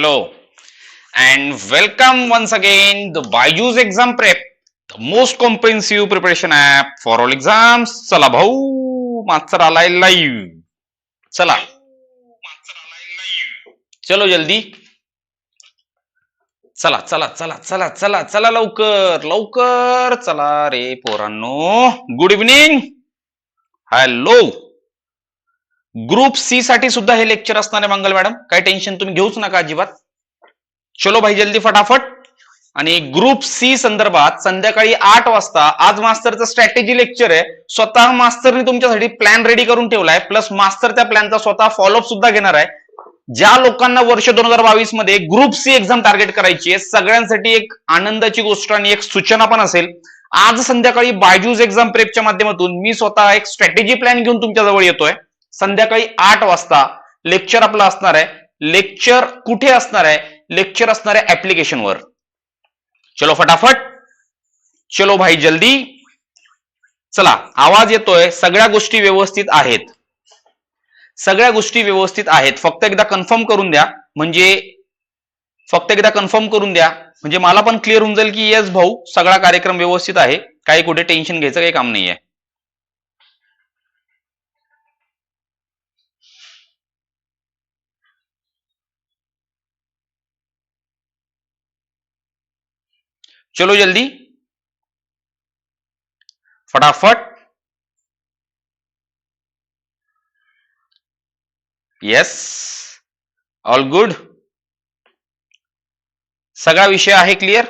Hello and welcome once again the Byju's exam prep, the most comprehensive preparation app for all exams. चला भाऊ मास्तर आलाय live चला चलो जल्दी चला चला चला चला चला चला लवकर लवकर चला रे पोरांनो good evening hello group C साठी सुद्धा हे लेक्चर असणार आहे मंगल मॅडम काही टेन्शन तुम्ही घेऊच नका अजिबात. चलो भाई जल्दी फटाफट. आणि ग्रुप सी संदर्भात संध्याकाळी आठ वाजता आज मास्टरचं स्ट्रॅटेजी लेक्चर आहे. स्वतः मास्टरने तुमच्यासाठी प्लॅन रेडी करून ठेवलाय. प्लस मास्टर त्या प्लॅनचा स्वतः फॉलोअप सुद्धा घेणार आहे. ज्या लोकांना वर्ष दोन हजार बावीसमध्ये ग्रुप सी एक्झाम टार्गेट करायची आहे सगळ्यांसाठी एक आनंदाची गोष्ट आणि एक सूचना पण असेल. आज संध्याकाळी बायजूज एक्झाम प्रेपच्या माध्यमातून मी स्वतः एक स्ट्रॅटेजी प्लॅन घेऊन तुमच्या जवळ येतोय. संध्याकाळी आठ वाजता लेक्चर आपलं असणार आहे. लेक्चर कुठे असणार आहे? लेक्चर असणार आहे ऍप्लिकेशनवर चलो फटाफट. चलो भाई जल्दी. चला आवाज येतोय. सगळ्या गोष्टी व्यवस्थित आहेत. सगळ्या गोष्टी व्यवस्थित आहेत. फक्त एकदा कन्फर्म करून द्या. म्हणजे फक्त एकदा कन्फर्म करून द्या. म्हणजे मला पण क्लिअर होऊन जाईल की येस भाऊ सगळा कार्यक्रम व्यवस्थित आहे. काही कुठे टेन्शन घ्यायचं काही काम नाहीये. चलो जल्दी। फटाफट। येस ऑल गुड सगळा विषय आहे क्लिअर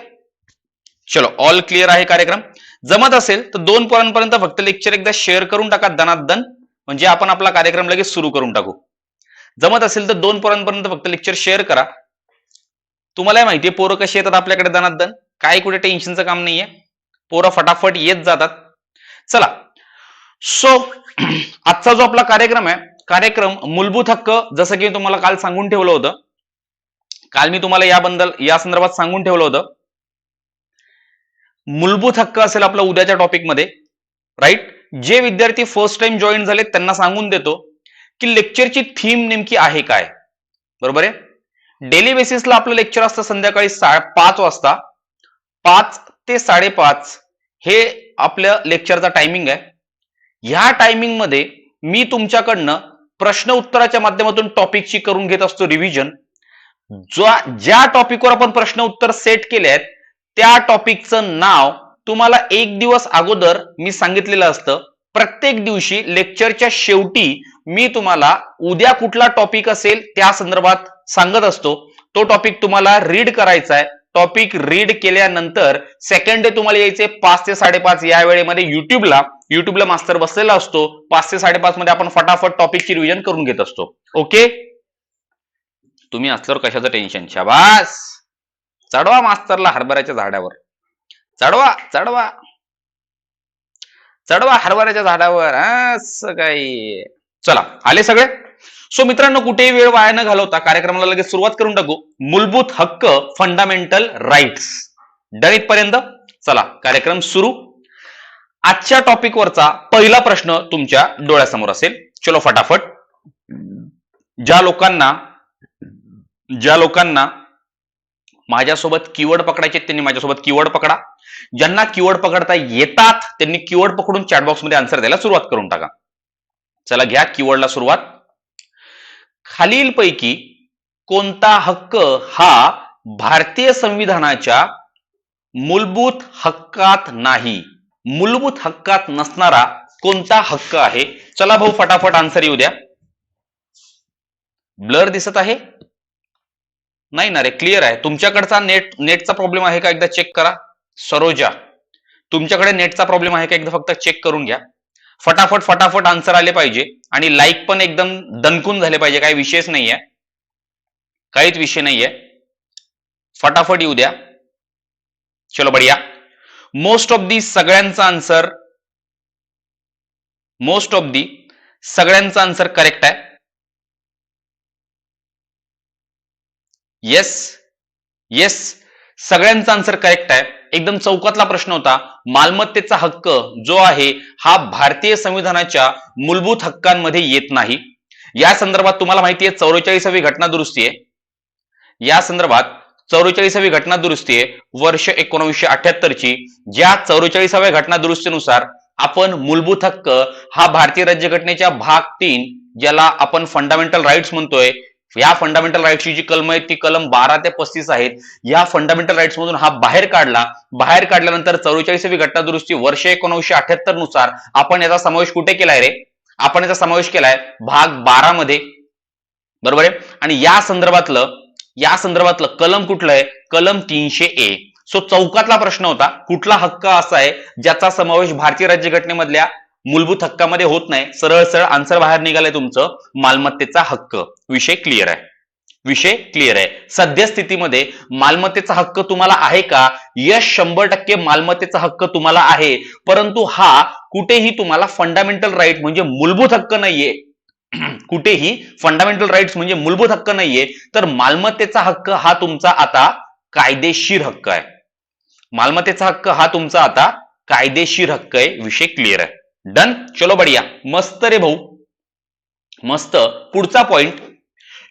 चलो ऑल क्लिअर आहे कार्यक्रम. जमत असेल तर दोन पोरांपर्यंत फक्त लेक्चर एकदा शेअर करून टाका दनादन म्हणजे आपण आपला कार्यक्रम लगेच सुरू करून टाकू. जमत असेल तर दोन पोरांपर्यंत फक्त लेक्चर शेअर करा. तुम्हाला माहितीये पोरं कशी येतात आपल्याकडे दनादन काय कुठे टेन्शनचं काम नाहीये. पोरं फटाफट येत जातात. चला. सो आजचा जो आपला कार्यक्रम आहे कार्यक्रम मूलभूत हक्क जसं की तुम्हाला काल सांगून ठेवलं होतं. काल मी तुम्हाला याबद्दल या संदर्भात सांगून ठेवलं होतं. मूलभूत हक्क असेल आपला उद्याच्या टॉपिकमध्ये राईट जे विद्यार्थी फर्स्ट टाइम जॉईन झाले त्यांना सांगून देतो की लेक्चरची थीम नेमकी आहे काय. बरोबर आहे? डेली बेसिसला आपलं लेक्चर असतं संध्याकाळी सा पाच वाजता. पाच ते साडेपाच हे आपल्या लेक्चरचा टायमिंग आहे. ह्या टायमिंगमध्ये मी तुमच्याकडनं प्रश्न उत्तराच्या माध्यमातून टॉपिकची करून घेत असतो रिव्हिजन ज्या ज्या टॉपिकवर आपण प्रश्न उत्तर सेट केले आहेत त्या टॉपिकचं नाव तुम्हाला एक दिवस अगोदर मी सांगितलेलं असतं. प्रत्येक दिवशी लेक्चरच्या शेवटी मी तुम्हाला उद्या कुठला टॉपिक असेल त्या संदर्भात सांगत असतो. तो टॉपिक तुम्हाला रीड करायचा आहे. टॉपिक रीड केल्यानंतर सेकंड डे तुम्हाला यायचे पाच ते साडेपाच. या वेळेमध्ये युट्यूबला युट्यूबला मास्तर बसलेला असतो. पाच ते साडेपाच मध्ये आपण फटाफट टॉपिकची रिव्हिजन करून घेत असतो. ओके तुम्ही असल्यावर कशाचं टेन्शन शाबास! चढवा मास्तरला हरभऱ्याच्या झाडावर. चढवा चढवा. चढवा हरभऱ्याच्या झाडावर. असं काही. चला आले सगळे? सो मित्रांनो कुठेही वेळ वाया न घालवता कार्यक्रमाला लगेच सुरुवात करून टाकू. मूलभूत हक्क फंडामेंटल राईट्स डन इथपर्यंत चला कार्यक्रम सुरू. आजच्या टॉपिक वरचा पहिला प्रश्न तुमच्या डोळ्यासमोर असेल. चलो फटाफट. ज्या लोकांना ज्या लोकांना माझ्यासोबत कीवर्ड पकडायचे त्यांनी माझ्यासोबत कीवर्ड पकडा. ज्यांना कीवर्ड पकडता येतात त्यांनी कीवर्ड पकडून चॅटबॉक्समध्ये आन्सर द्यायला सुरुवात करून टाका. चला घ्या कीवर्डला सुरुवात. खालीलपैकी कोणता हक्क हा भारतीय संविधानाच्या मूलभूत हक्कात नाही मूलभूत हक्कात नसणारा कोणता हक्क आहे? चला भाऊ फटाफट आन्सर येऊ द्या. ब्लर दिसत आहे? नाही ना रे क्लिअर आहे. तुमच्याकडचा नेट नेटचा प्रॉब्लेम आहे का? एकदा चेक करा. सरोजा तुमच्याकडे नेटचा प्रॉब्लेम आहे का? एकदा फक्त चेक करून घ्या. फटाफट फटाफट आन्सर आले पाहिजे आणि लाईक पण एकदम दणकून झाले पाहिजे काही विषयच नाहीये. काहीच विषय नाहीये. फटाफट येऊ द्या. चलो बढिया. मोस्ट ऑफ दी सगळ्यांचा आन्सर मोस्ट ऑफ दी सगळ्यांचा आन्सर करेक्ट आहे. येस येस सगळ्यांचा आन्सर करेक्ट आहे. एकदम चौकातला प्रश्न होता मालमत्तेचा हक्क जो आहे हा भारतीय संविधानाच्या मूलभूत हक्कांमध्ये येत नाही. या संदर्भात तुम्हाला माहिती आहे चौवेचाळीसावी घटना दुरुस्ती आहे. या संदर्भात चौवेचाळीसावी घटना दुरुस्ती आहे वर्ष एकोणीसशे अठ्याहत्तरची. ज्या चौवेचाळीसाव्या घटना दुरुस्तीनुसार आपण मूलभूत हक्क हा भारतीय राज्यघटनेच्या भाग तीन ज्याला आपण फंडामेंटल राईट्स म्हणतोय या फंडामेंटल राईट्सची जी कलम आहे ती कलम बारा ते पस्तीस आहेत. या फंडामेंटल राईट्स मधून हा बाहेर काढला. बाहेर काढल्यानंतर चौवेचाळीसावी घटना दुरुस्ती वर्ष एकोणीसशे अठ्याहत्तरनुसार आपण याचा समावेश कुठे केलाय रे? आपण याचा समावेश केलाय भाग बारा मध्ये. बरोबर आहे? आणि या संदर्भातलं या संदर्भातलं कलम कुठलं आहे? कलम तीनशे ए. सो चौकातला प्रश्न होता कुठला हक्क असा आहे ज्याचा समावेश भारतीय राज्यघटनेमधल्या मूलभूत हक्कामध्ये होत नाही. सरळ सरळ आन्सर बाहेर निघालंय तुमचं. मालमत्तेचा हक्क. विषय क्लिअर आहे. विषय क्लिअर आहे. सद्यस्थितीमध्ये मालमत्तेचा हक्क तुम्हाला आहे का? यश शंभर टक्के मालमत्तेचा हक्क तुम्हाला आहे. परंतु हा कुठेही तुम्हाला फंडामेंटल राईट म्हणजे मूलभूत हक्क नाहीये. कुठेही फंडामेंटल राईट्स म्हणजे मूलभूत हक्क नाहीये. तर मालमत्तेचा हक्क हा तुमचा आता कायदेशीर हक्क आहे. मालमत्तेचा हक्क हा तुमचा आता कायदेशीर हक्क आहे. विषय क्लिअर आहे. डन चलो बढिया. मस्त रे भाऊ. मस्त. पुढचा पॉइंट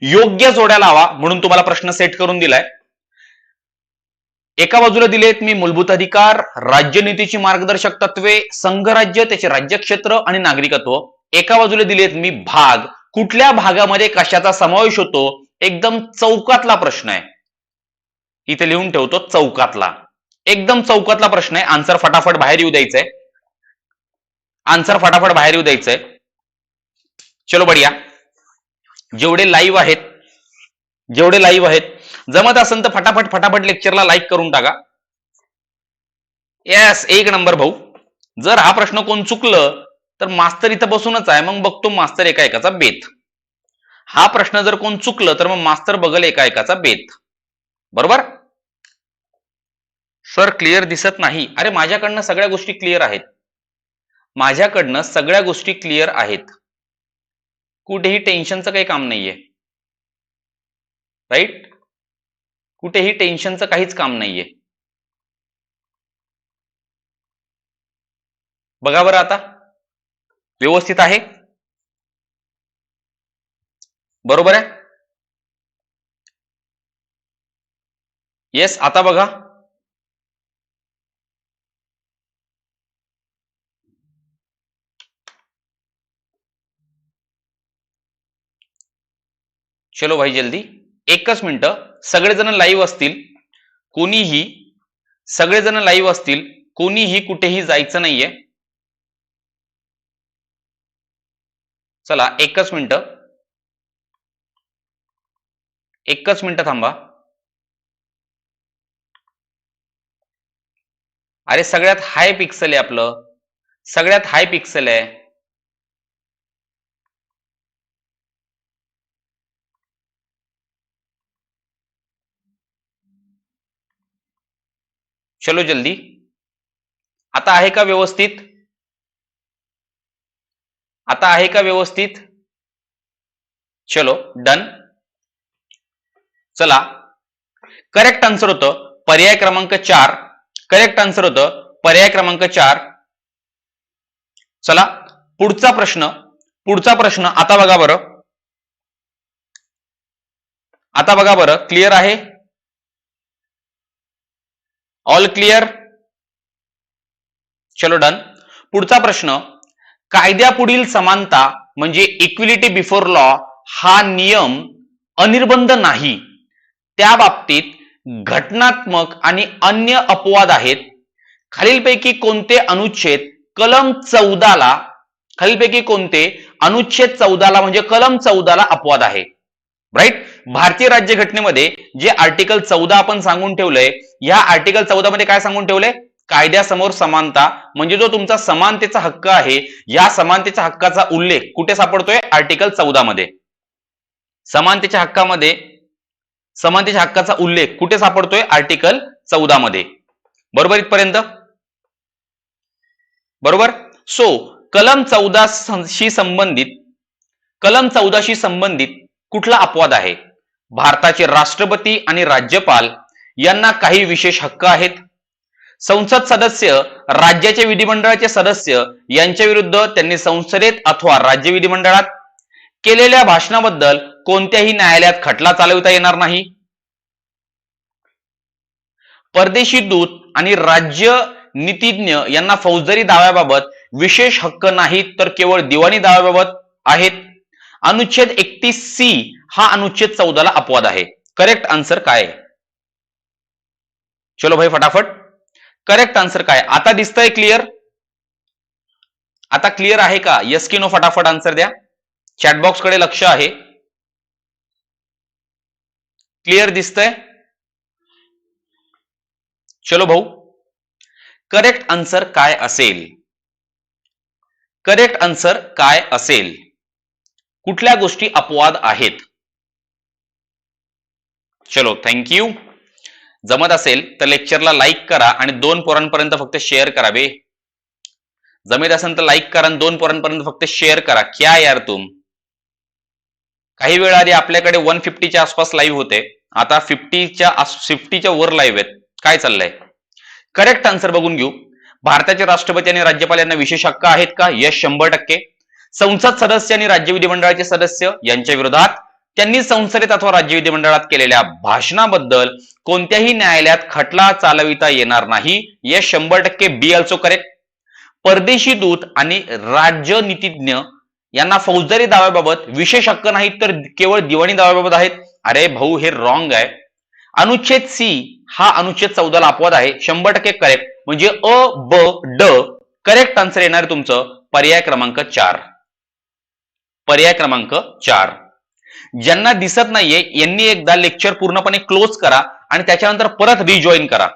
योग्य जोड्या लावा म्हणून तुम्हाला प्रश्न सेट करून दिलाय. एका बाजूला दिलेत मी मूलभूत अधिकार राज्यनीतीची मार्गदर्शक तत्वे संघराज्य त्याचे राज्यक्षेत्र आणि नागरिकत्व. एका बाजूला दिलेत मी भाग. कुठल्या भागामध्ये कशाचा समावेश होतो? एकदम चौकातला प्रश्न आहे. इथे लिहून ठेवतो चौकातला. एकदम चौकातला प्रश्न आहे. आन्सर फटाफट बाहेर येऊ द्यायचंय. आन्सर फटाफट बाहेर येऊ द्यायचंय. चलो बढिया. जेवढे लाईव्ह आहेत जेवढे लाईव्ह आहेत जमत असेल तर फटाफट फटाफट लेक्चरला लाईक करून टाका. येस एक नंबर भाऊ. जर हा प्रश्न कोण चुकलं तर मास्तर इथं बसूनच आहे मग बघतो मास्तर एका एकाचा बेत. हा प्रश्न जर कोण चुकलं तर मग मास्तर बघल एका एकाचा बेत. बरोबर? सर क्लिअर दिसत नाही. अरे माझ्याकडनं सगळ्या गोष्टी क्लिअर आहेत. माझ्याकडनं सगळ्या गोष्टी क्लिअर आहेत. कुठेही टेन्शनचं काही काम नाहीये. राईट कुठेही टेन्शनचं काहीच काम नाहीये. बघा बरं आता. व्यवस्थित आहे? बरोबर आहे? येस आता बघा. चलो भाई जल्दी. एकच मिनिटं. सगळेजण लाईव्ह असतील. कोणीही सगळेजण लाईव्ह असतील. कोणीही कुठेही जायचं नाहीये. चला एकच मिनिटं. एकच मिनटं थांबा. अरे सगळ्यात हाय पिक्सल आहे आपलं. सगळ्यात हाय पिक्सल आहे. चलो जल्दी. आता आहे का व्यवस्थित? आता आहे का व्यवस्थित? चलो डन चला. करेक्ट आन्सर होतं पर्याय क्रमांक चार. करेक्ट आन्सर होतं पर्याय क्रमांक चार. चला पुढचा प्रश्न. पुढचा प्रश्न आता बघा बरं. आता बघा बरं क्लिअर आहे? ऑल क्लिअर चलो डन पुढचा प्रश्न कायद्यापुढील समानता म्हणजे इक्विलिटी बिफोर लॉ हा नियम अनिर्बंध नाही. त्या बाबतीत घटनात्मक आणि अन्य अपवाद आहेत. खालीलपैकी कोणते अनुच्छेद कलम चौदाला खालीलपैकी कोणते अनुच्छेद चौदाला म्हणजे कलम चौदाला अपवाद आहे. राईट भारतीय राज्यघटनेमध्ये जे आर्टिकल चौदा आपण सांगून ठेवलंय या आर्टिकल चौदा मध्ये काय सांगून ठेवलंय? कायद्यासमोर समानता म्हणजे जो तुमचा समानतेचा हक्क आहे या समानतेच्या हक्काचा उल्लेख कुठे सापडतोय? आर्टिकल चौदा मध्ये समानतेच्या हक्कामध्ये समानतेच्या हक्काचा उल्लेख कुठे सापडतोय? आर्टिकल चौदा मध्ये बरोबर इथपर्यंत? बरोबर? सो कलम चौदाशी संबंधित कलम चौदाशी संबंधित कुठला अपवाद आहे? भारताचे राष्ट्रपती आणि राज्यपाल यांना काही विशेष हक्क आहेत? संसद सदस्य राज्याचे विधिमंडळाचे सदस्य यांच्या विरुद्ध त्यांनी संसदेत अथवा राज्य विधिमंडळात केलेल्या भाषणाबद्दल कोणत्याही न्यायालयात खटला चालवता येणार नाही? परदेशी दूत आणि राज्य नीतिज्ञ यांना फौजदारी दाव्याबाबत विशेष हक्क नाहीत तर केवळ दिवाणी दाव्याबाबत आहेत? अनुच्छेद एकतीस सी हा अनुच्छेद चौदाला अपवाद आहे. करेक्ट आन्सर काय चलो भाई फटाफट. करेक्ट आन्सर काय? आता दिसतंय क्लिअर आता क्लिअर आहे का? यस की नो फटाफट आन्सर द्या. चॅटबॉक्सकडे लक्ष आहे. क्लिअर दिसतंय? चलो भाऊ. करेक्ट आन्सर काय असेल? करेक्ट आन्सर काय असेल? कुठल्या गोष्टी अपवाद आहेत? चलो थँक्यू जमत असेल तर लेक्चरला लाईक करा आणि दोन पोरांपर्यंत फक्त शेअर करावे जमेत असेल तर लाईक करा आणि दोन पोरांपर्यंत फक्त शेअर करा. क्या यार तुम? काही वेळ आधी आपल्याकडे वन फिफ्टीच्या आसपास लाईव्ह होते. आता फिफ्टीच्या फिफ्टीच्या वर लाईव्ह आहेत. काय चाललंय? करेक्ट आन्सर बघून घेऊ. भारताचे राष्ट्रपती आणि राज्यपाल यांना विशेष हक्क आहेत का? यश शंभर टक्के. संसद सदस्य आणि राज्य विधिमंडळाचे सदस्य यांच्या विरोधात त्यांनी संसदेत अथवा राज्य विधिमंडळात केलेल्या भाषणाबद्दल कोणत्याही न्यायालयात खटला चालविता येणार नाही. हे शंभर टक्के बी अल्सो करेक्ट परदेशी दूत आणि राजनीतिज्ञ यांना फौजदारी दाव्याबाबत विशेष हक्क नाहीत तर केवळ दिवाणी दाव्याबाबत आहेत. अरे भाऊ हे रॉंग आहे. अनुच्छेद सी हा अनुच्छेद चौदाला अपवाद आहे. शंभर टक्के करेक्ट म्हणजे अ ब ड करेक्ट आन्सर येणार तुमचं पर्याय क्रमांक चार. पर्याय क्रमांक चार. ज्यांना दिसत नाहीये यांनी एकदा लेक्चर पूर्णपणे क्लोज करा आणि त्याच्यानंतर परत रिजॉईन करा.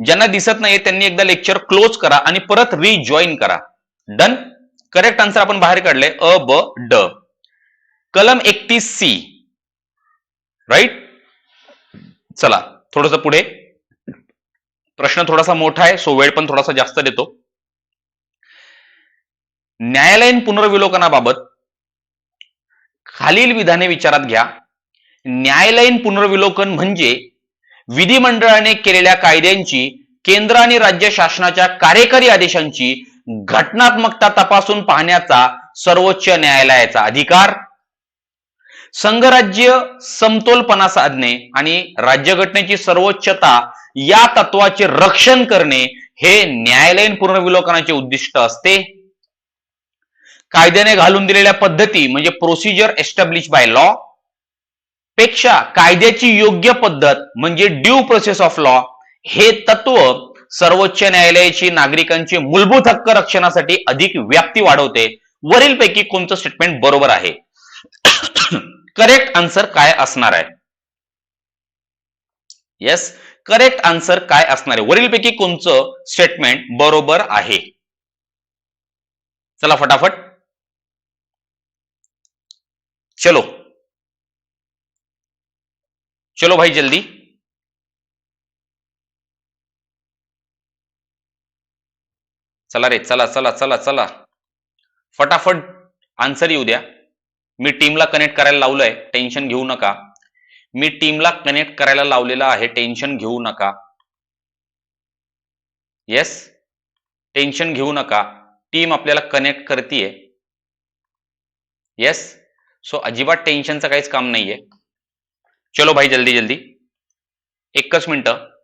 ज्यांना दिसत नाहीये त्यांनी एकदा लेक्चर क्लोज करा आणि परत रिजॉईन करा. डन करेक्ट आन्सर आपण बाहेर काढले. अ ब ड. कलम एकतीस सी राईट चला थोडस पुढे. प्रश्न थोडासा मोठा आहे सो वेळ पण थोडासा जास्त देतो. न्यायालयीन पुनर्विलोकनाबाबत खालील विधाने विचारात घ्या. न्यायालयीन पुनर्विलोकन म्हणजे विधिमंडळाने केलेल्या कायद्यांची केंद्र आणि राज्य शासनाच्या कार्यकारी आदेशांची घटनात्मकता तपासून पाहण्याचा सर्वोच्च न्यायालयाचा अधिकार. संघराज्य समतोलपणा साधणे आणि राज्यघटनेची सर्वोच्चता या तत्वाचे रक्षण करणे हे न्यायालयीन पुनर्विलोकनाचे उद्दिष्ट असते. कायद्याने घालून दिलेल्या पद्धती म्हणजे प्रोसिजर एस्टॅब्लिश बाय लॉ पेक्षा कायद्याची योग्य पद्धत म्हणजे ड्यू प्रोसेस ऑफ लॉ हे तत्व सर्वोच्च न्यायालयाची नागरिकांचे मूलभूत हक्क रक्षणासाठी अधिक व्याप्ती वाढवते. वरीलपैकी कोणतं स्टेटमेंट बरोबर आहे? करेक्ट आन्सर काय असणार आहे? येस करेक्ट आन्सर काय असणार आहे? वरीलपैकी कोणचं स्टेटमेंट बरोबर आहे? चला फटाफट. चलो। चलो भाई जल्दी। चला रे चला चला चला चला। फटाफट आन्सर येऊ द्या. मी टीमला कनेक्ट करायला लावलंय टेन्शन घेऊ नका. मी टीमला कनेक्ट करायला लावलेलं आहे टेन्शन घेऊ नका. येस टेन्शन घेऊ नका. टीम आपल्याला कनेक्ट करतीये. येस सो अजिबात टेन्शनचं काहीच काम नाहीये. चलो भाई जल्दी जल्दी. एकच मिनटं.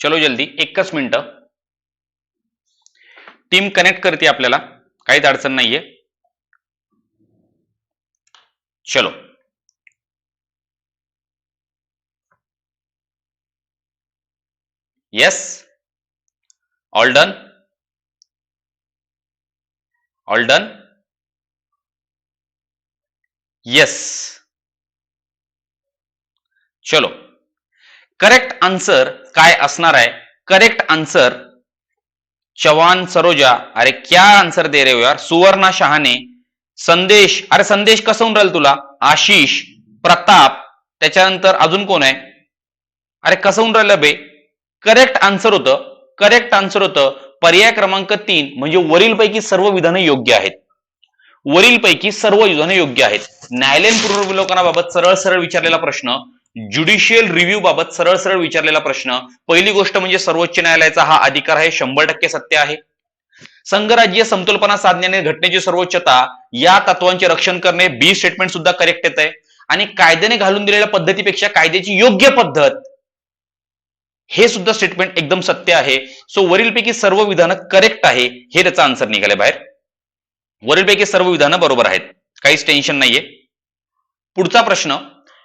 चलो जल्दी एकच मिनिटं. टीम कनेक्ट करते आपल्याला काहीच अडचण नाहीये. चलो. Yes all done all done yes चलो. करेक्ट आन्सर काय असणार आहे? Correct answer Chavan Saroja. अरे क्या आन्सर दे रे हो यार? सुवर्णा शहाणे संदेश. अरे संदेश कसं होऊन राहिल तुला? आशिष प्रताप त्याच्यानंतर अजून कोण आहे? अरे कसं होऊन राहिलं बे? करेक्ट आन्सर होतं. करेक्ट आन्सर होतं पर्याय क्रमांक तीन म्हणजे वरीलपैकी सर्व विधानं योग्य आहेत. वरीलपैकी सर्व विधानं योग्य आहेत. न्यायालयीन पुनर्विलोकनाबाबत सरळ सरळ विचारलेला प्रश्न ज्युडिशियल रिव्ह्यू बाबत सरळ सरळ विचारलेला प्रश्न पहिली गोष्ट म्हणजे सर्वोच्च न्यायालयाचा हा अधिकार आहे शंभर टक्के सत्य आहे. संघराज्य समतोलपणा साधण्याने घटनेची सर्वोच्चता या तत्वांचे रक्षण करणे बी स्टेटमेंट सुद्धा करेक्ट येत आहे आणि कायद्याने घालून दिलेल्या पद्धतीपेक्षा कायद्याची योग्य पद्धत हे सुद्धा स्टेटमेंट एकदम सत्य आहे. सो वरीलपैकी सर्व विधानं करेक्ट आहे हे त्याचा आन्सर निघाले बाहेर. वरीलपैकी सर्व विधानं बरोबर आहेत काहीच टेन्शन नाहीये. पुढचा प्रश्न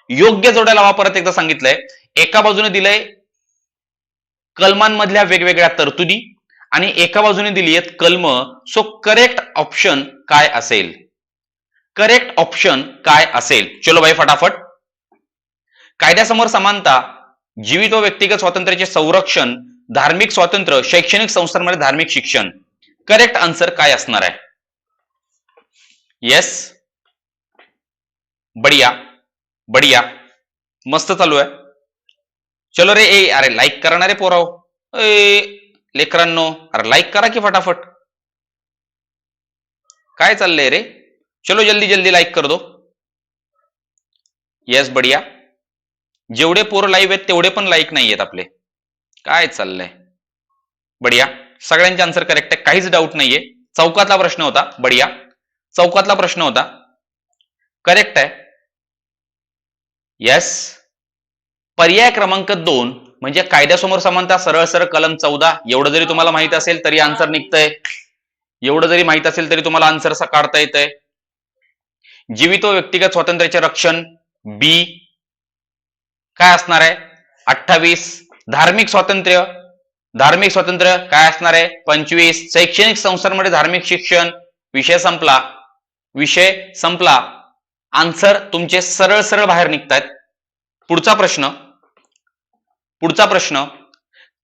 योग्य जोड्या लावा परत एकदा सांगितलंय. एका बाजूने दिलंय कलमांमधल्या वेगवेगळ्या तरतुदी आणि एका बाजूने दिली आहेत कलम. सो करेक्ट ऑप्शन काय असेल? करेक्ट ऑप्शन काय असेल? चलो भाई फटाफट. कायद्यासमोर समानता जीवित व व्यक्तिगत स्वातंत्र्याचे संरक्षण धार्मिक स्वातंत्र्य शैक्षणिक संस्थांमध्ये धार्मिक शिक्षण. करेक्ट आन्सर काय असणार आहे? येस बढिया. बढिया मस्त चालू आहे. चलो रे ए अरे लाईक करा ना रे पोराव. ए लेकरांनो अरे लाईक करा की फटाफट. काय चाललंय रे? चलो जल्दी जल्दी लाईक कर दो. येस बढिया. जेवढे पोरं लाईव्ह आहेत तेवढे पण लाईक नाही आहेत आपले. काय चाललंय? बढिया. सगळ्यांचे आन्सर करेक्ट आहे. काहीच डाऊट नाहीये. चौकातला प्रश्न होता. बढिया. चौकातला प्रश्न होता. करेक्ट आहे. येस पर्याय क्रमांक दोन म्हणजे कायद्यासमोर समानता सरळ सरळ कलम चौदा एवढं जरी तुम्हाला माहीत असेल तरी आन्सर निघतंय. एवढं जरी माहीत असेल तरी तुम्हाला आन्सर असा काढता येत आहे जीवित व व्यक्तिगत स्वातंत्र्याचे रक्षण बी काय असणार आहे? अठ्ठावीस. धार्मिक स्वातंत्र्य. धार्मिक स्वातंत्र्य काय असणार आहे? पंचवीस. शैक्षणिक संस्थांमध्ये धार्मिक शिक्षण. विषय संपला. विषय संपला. आन्सर तुमचे सरळ सरळ बाहेर निघतायत. पुढचा प्रश्न. पुढचा प्रश्न.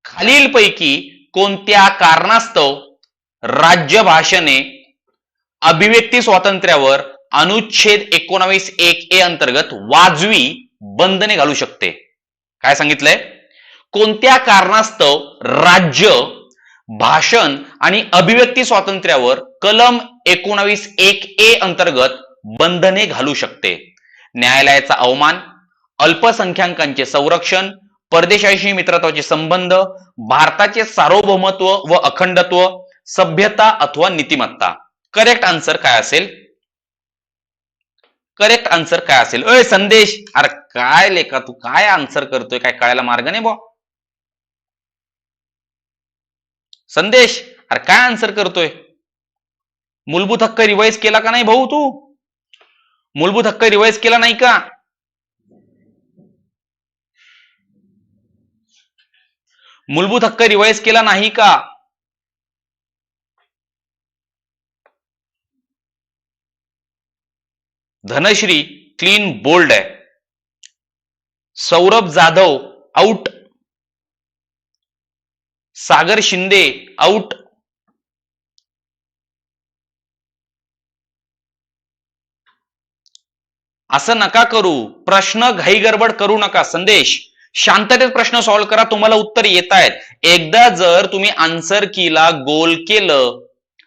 खालीलपैकी कोणत्या कारणास्तव राज्य भाषेने अभिव्यक्ती स्वातंत्र्यावर अनुच्छेद एकोणावीस एक ए अंतर्गत वाजवी बंधने घालू शकते. काय सांगितलंय? कोणत्या कारणास्तव राज्य भाषण आणि अभिव्यक्ती स्वातंत्र्यावर कलम एकोणावीस एक ए अंतर्गत बंधने घालू शकते. न्यायालयाचा अवमान अल्पसंख्याकांचे संरक्षण परदेशाशी मित्रत्वाचे संबंध भारताचे सार्वभौमत्व व अखंडत्व सभ्यता अथवा नीतिमत्ता. करेक्ट आन्सर काय असेल? करेक्ट आन्सर काय असेल? अय संदेश! अरे काय लेखा तू काय आन्सर करतोय? काय कळायला मार्ग नाही बा संदेश! अरे काय आन्सर करतोय? मूलभूत हक्क रिवाईज केला का नाही भाऊ तू? मूलभूत हक्क रिवाईज केला नाही का? मूलभूत हक्क रिवाईज केला नाही का? धनश्री क्लीन बोल्ड आहे. सौरभ जाधव आउट सागर शिंदे आउट असं नका करू. प्रश्न घाईगडबड करू नका. संदेश. शांततेत प्रश्न सॉल्व्ह करा. तुम्हाला उत्तर येत आहेत एकदा जर तुम्ही आन्सर कीला गोल केलं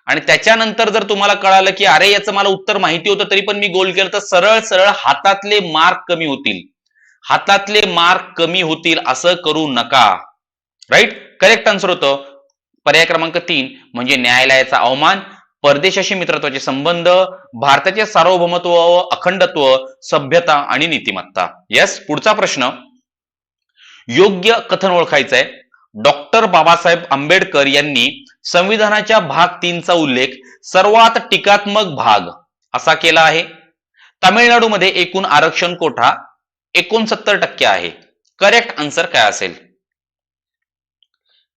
आणि त्याच्यानंतर जर तुम्हाला कळालं की अरे याचं मला उत्तर माहिती होतं तरी पण मी गोल केलं तर सरळ सरळ हातातले मार्क कमी होतील. हातातले मार्क कमी होतील असं करू नका. राईट करेक्ट आन्सर होतं. पर्याय क्रमांक तीन म्हणजे न्यायालयाचा अवमान. परदेशाशी मित्रत्वाचे संबंध भारताचे सार्वभौमत्व व अखंडत्व सभ्यता आणि नीतिमत्ता. येस पुढचा प्रश्न. योग्य कथन ओळखायचं आहे डॉक्टर बाबासाहेब आंबेडकर यांनी संविधानाच्या भाग तीनचा उल्लेख सर्वात टीकात्मक भाग असा केला आहे. तामिळनाडूमध्ये एकूण आरक्षण कोठा? एकोणसत्तर टक्के आहे. करेक्ट आन्सर काय असेल?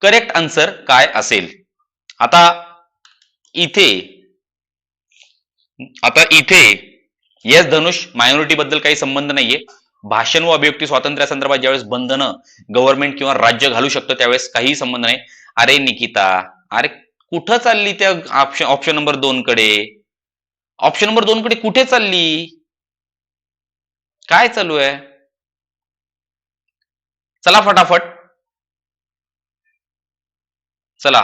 करेक्ट आन्सर काय असेल? आता इथे आता इथे येस धनुष मायनॉरिटी बद्दल काही संबंध नाहीये. भाषण व अभिव्यक्ती स्वातंत्र्यासंदर्भात ज्यावेळेस बंधनं गव्हर्नमेंट किंवा राज्य घालू शकतं त्यावेळेस काहीही संबंध नाही. अरे निकिता अरे कुठं चालली त्या ऑप्शन ऑप्शन नंबर दोन कडे? ऑप्शन नंबर दोन कडे कुठे चालली? काय चालू आहे? चला फटाफट. चला.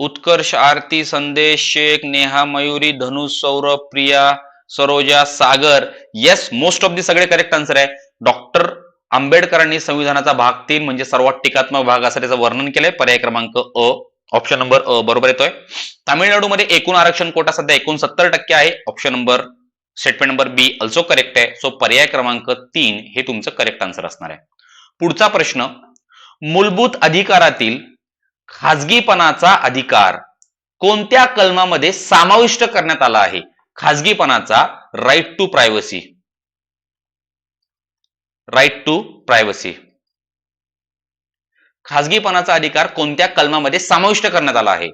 Utkarsh Aarti Sandesh Shaikh Neha Mayuri Dhanush Saurabh Priya Saroja Sagar. Yes most of the सगळे करेक्ट आन्सर आहे. डॉक्टर आंबेडकरांनी संविधानाचा भाग तीन म्हणजे सर्वात टीकात्मक भाग असं त्याचं वर्णन केलंय. पर्याय क्रमांक अ. ऑप्शन नंबर अ. बरोबर येतोय. तामिळनाडूमध्ये एकूण आरक्षण कोटा सध्या एकोणसत्तर टक्के आहे. Option number statement number B also correct आहे. सो पर्याय क्रमांक तीन हे तुमचं करेक्ट आन्सर असणार आहे. पुढचा प्रश्न मूलभूत अधिकारातील खाजगीपणाचा अधिकार कोणत्या कलमामध्ये समाविष्ट करण्यात आला आहे? खाजगीपणाचा right to privacy right to privacy खाजगीपणाचा अधिकार कोणत्या कलमामध्ये समाविष्ट करण्यात आला आहे?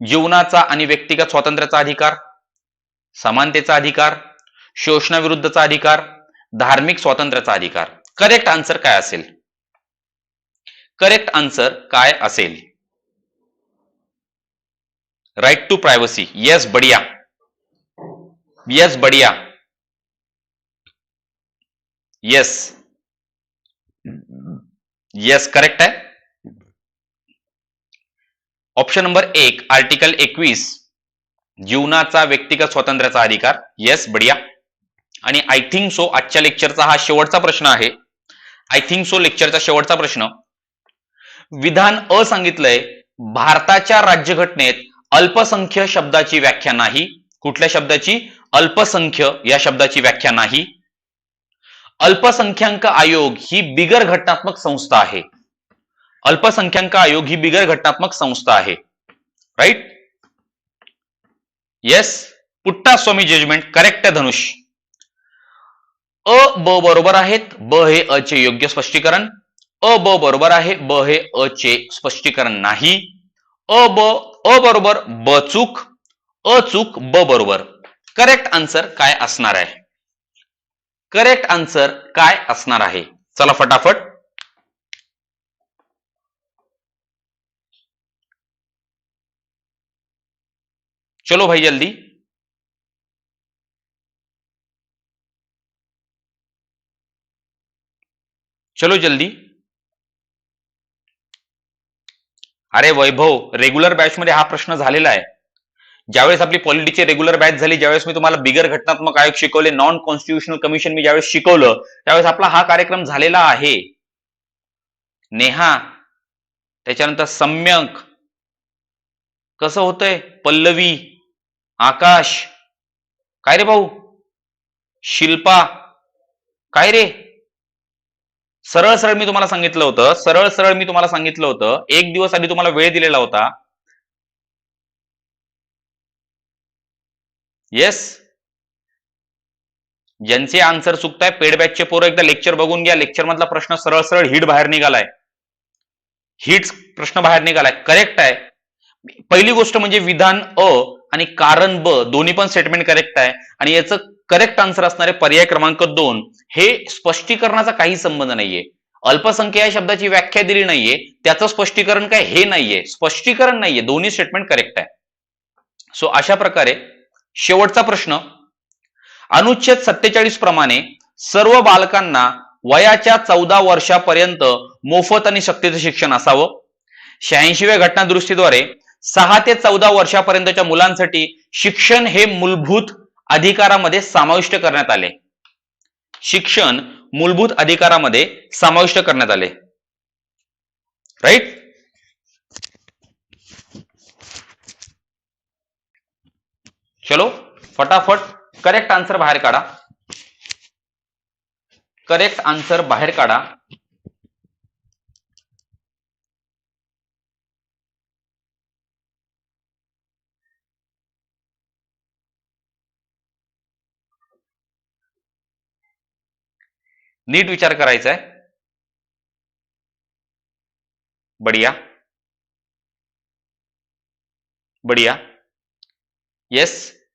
जीवनाचा आणि व्यक्तिगत स्वातंत्र्याचा अधिकार समानतेचा अधिकार शोषणाविरुद्धचा अधिकार धार्मिक स्वातंत्र्याचा अधिकार. करेक्ट आन्सर काय असेल? करेक्ट आन्सर काय असेल? राईट टू प्रायव्हसी येस बढिया. येस बढिया. येस येस करेक्ट आहे. ऑप्शन नंबर एक आर्टिकल एकवीस. जीवनाचा व्यक्तिगत स्वातंत्र्याचा अधिकार. येस बढिया. आणि आय थिंक सो आजच्या लेक्चरचा हा शेवटचा प्रश्न आहे. आय थिंक सो लेक्चरचा शेवटचा प्रश्न. विधान अ सांगितलंय भारताच्या राज्यघटनेत अल्पसंख्य शब्दाची व्याख्या नाही. कुठल्या शब्दाची? अल्पसंख्य या शब्दाची व्याख्या नाही. अल्पसंख्याक आयोग ही बिगर घटनात्मक संस्था आहे. अल्पसंख्याक आयोग ही बिगर घटनात्मक संस्था आहे. Right yes Putta Swamy judgment correct आहे धनुष. अ ब बरोबर आहेत. ब हे अ चे योग्य स्पष्टीकरण. अ ब बरोबर आहे. ब हे अ चे स्पष्टीकरण नाही. अ ब अ बरोबर ब चूक. अ चूक ब बरोबर. करेक्ट आन्सर काय असणार आहे? करेक्ट आन्सर काय असणार आहे? चला फटाफट. चलो भाई जल्दी. चलो जल्दी. अरे वैभव रेग्युलर बॅचमध्ये हा प्रश्न झालेला आहे. ज्यावेळेस आपली पॉलिटीची रेग्युलर बॅच झाली ज्यावेळेस मी तुम्हाला बिगर घटनात्मक आयोग शिकवले नॉन कॉन्स्टिट्युशनल कमिशन मी ज्यावेळेस शिकवलं त्यावेळेस आपला हा कार्यक्रम झालेला आहे. नेहा त्याच्यानंतर सम्यक. कसं होतंय? पल्लवी आकाश. काय रे भाऊ? शिल्पा. काय रे? सरळ सरळ मी तुम्हाला सांगितलं होतं सरळ सरळ मी तुम्हाला सांगितलं होतं एक दिवस आधी तुम्हाला वेळ दिलेला होता. येस ज्यांचे आन्सर चुकताय पेडबॅकचे पोरं एकदा लेक्चर बघून घ्या. लेक्चर मधला प्रश्न सरळ सरळ हिट बाहेर निघालाय. हिट प्रश्न बाहेर निघालाय. करेक्ट आहे. पहिली गोष्ट म्हणजे विधान अ आणि कारण ब दोन्ही पण स्टेटमेंट करेक्ट आहे. आणि याचं करेक्ट आन्सर असणारे पर्याय क्रमांक दोन हे स्पष्टीकरणाचा काही संबंध नाहीये. अल्पसंख्या या शब्दाची व्याख्या दिली नाहीये. त्याचं स्पष्टीकरण काय हे नाहीये. स्पष्टीकरण नाहीये. दोन्ही स्टेटमेंट करेक्ट आहे. सो अशा प्रकारे शेवटचा प्रश्न. अनुच्छेद सत्तेचाळीस प्रमाणे सर्व बालकांना वयाच्या चौदा वर्षापर्यंत मोफत आणि सक्तीचं शिक्षण असावं. शहाऐंशीव्या घटना दुरुस्तीद्वारे सहा ते चौदा वर्षापर्यंतच्या मुलांसाठी शिक्षण हे मूलभूत अधिकारामध्ये समाविष्ट करण्यात आले. शिक्षण मूलभूत अधिकारामध्ये समाविष्ट करण्यात आले. राईट चलो फटाफट करेक्ट आन्सर बाहेर काढा. करेक्ट आन्सर बाहेर काढा. नीट विचार करायचा आहे बढिया. बढिया. येस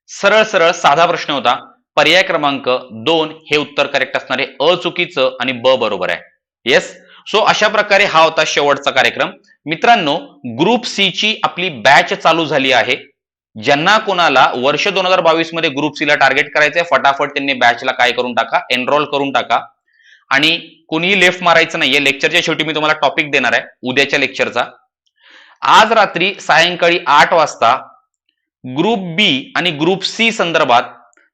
सरळ सरळ साधा प्रश्न होता. पर्याय क्रमांक दोन हे उत्तर करेक्ट असणारे अ चुकीचं आणि ब बरोबर आहे. येस सो अशा प्रकारे हा होता शेवटचा कार्यक्रम. मित्रांनो ग्रुप सी ची आपली बॅच चालू झाली आहे. ज्यांना कोणाला वर्ष दोन हजार बावीसमध्ये ग्रुप सी ला टार्गेट करायचंय फटाफट त्यांनी बॅचला काय करून टाका एनरोल करून टाका. आणि कोणीही लेफ्ट मारायचं नाहीये. लेक्चरच्या शेवटी मी तुम्हाला टॉपिक देणार आहे उद्याच्या लेक्चरचा आज रात्री सायंकाळी आठ वाजता ग्रुप बी आणि ग्रुप सी संदर्भात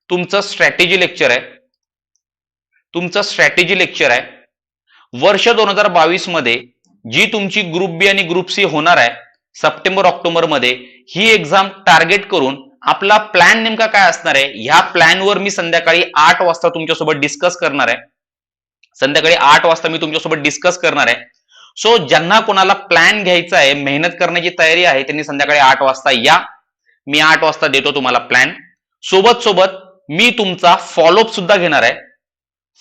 तुमचं स्ट्रॅटेजी लेक्चर आहे. तुमचं स्ट्रॅटेजी लेक्चर आहे. वर्ष दोन हजार बावीसमध्ये जी तुमची ग्रुप बी आणि ग्रुप सी होणार आहे सप्टेंबर ऑक्टोबरमध्ये ही एक्झाम टार्गेट करून आपला प्लॅन नेमका काय असणार आहे? ह्या प्लॅनवर मी संध्याकाळी आठ वाजता तुमच्यासोबत डिस्कस करणार आहे. संध्याकाळी आठ वाजता मी तुमच्यासोबत डिस्कस करणार आहे. सो ज्यांना कोणाला प्लॅन घ्यायचा आहे मेहनत करण्याची तयारी आहे त्यांनी संध्याकाळी आठ वाजता या. मी आठ वाजता देतो तुम्हाला प्लॅन सोबत सोबत मी तुमचा फॉलोअप सुद्धा घेणार आहे.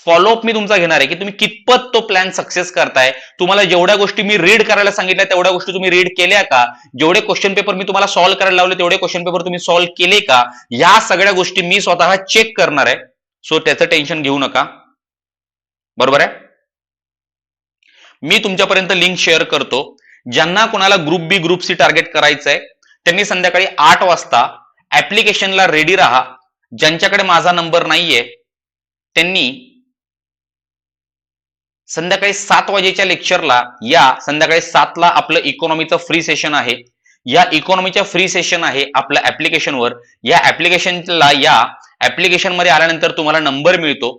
फॉलोअप मी तुमचा घेणार आहे की तुम्ही कितपत तो प्लॅन सक्सेस करताय. तुम्हाला जेवढ्या गोष्टी मी रीड करायला सांगितल्या तेवढ्या गोष्टी तुम्ही रीड केल्या का? जेवढे क्वेश्चन पेपर मी तुम्हाला सॉल्व्ह करायला लावले तेवढे क्वेश्चन पेपर तुम्ही सॉल्व्ह केले का? या सगळ्या गोष्टी मी स्वतः चेक करणार आहे. सो त्याचं टेन्शन घेऊ नका. बरोबर आहे? मी तुमच्यापर्यंत लिंक शेअर करतो. ज्यांना कोणाला group B group C target करायचंय त्यांनी संध्याकाळी आठ वाजता ऍप्लिकेशनला रेडी राहा. ज्यांच्याकडे माझा नंबर नाहीये त्यांनी संध्याकाळी सात वाजेच्या लेक्चरला या संध्याकाळी सातला आपलं इकॉनॉमीचं फ्री सेशन आहे. या इकॉनॉमीच्या फ्री सेशन आहे आपल्या ऍप्लिकेशनवर या ऍप्लिकेशनला या ऍप्लिकेशनमध्ये आल्यानंतर तुम्हाला नंबर मिळतो.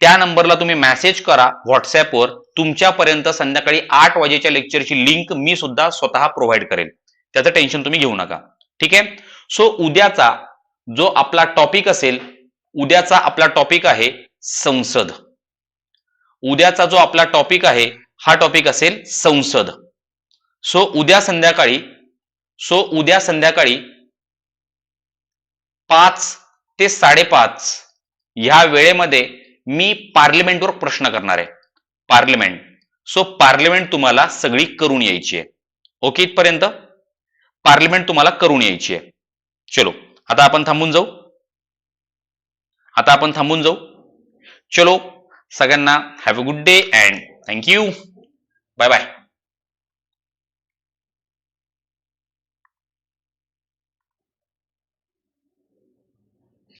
त्या नंबरला तुम्ही मेसेज करा व्हॉट्सअपवर तुमच्यापर्यंत संध्याकाळी आठ वाजेच्या लेक्चरची लिंक मी सुद्धा स्वतः प्रोव्हाइड करेल. त्याचं टेन्शन तुम्ही घेऊ नका. ठीक आहे? सो उद्याचा जो आपला टॉपिक असेल उद्याचा आपला टॉपिक आहे संसद. उद्याचा जो आपला टॉपिक आहे हा टॉपिक असेल संसद. सो उद्या संध्याकाळी सो उद्या संध्याकाळी पाच ते साडेपाच ह्या वेळेमध्ये मी पार्लिमेंटवर प्रश्न करणार आहे. पार्लिमेंट. सो पार्लिमेंट तुम्हाला सगळी करून यायची आहे. ओके इथपर्यंत? पार्लिमेंट तुम्हाला करून यायची आहे. चलो आता आपण थांबून जाऊ. आता आपण थांबून जाऊ. चलो सगळ्यांना have a good day and thank you bye bye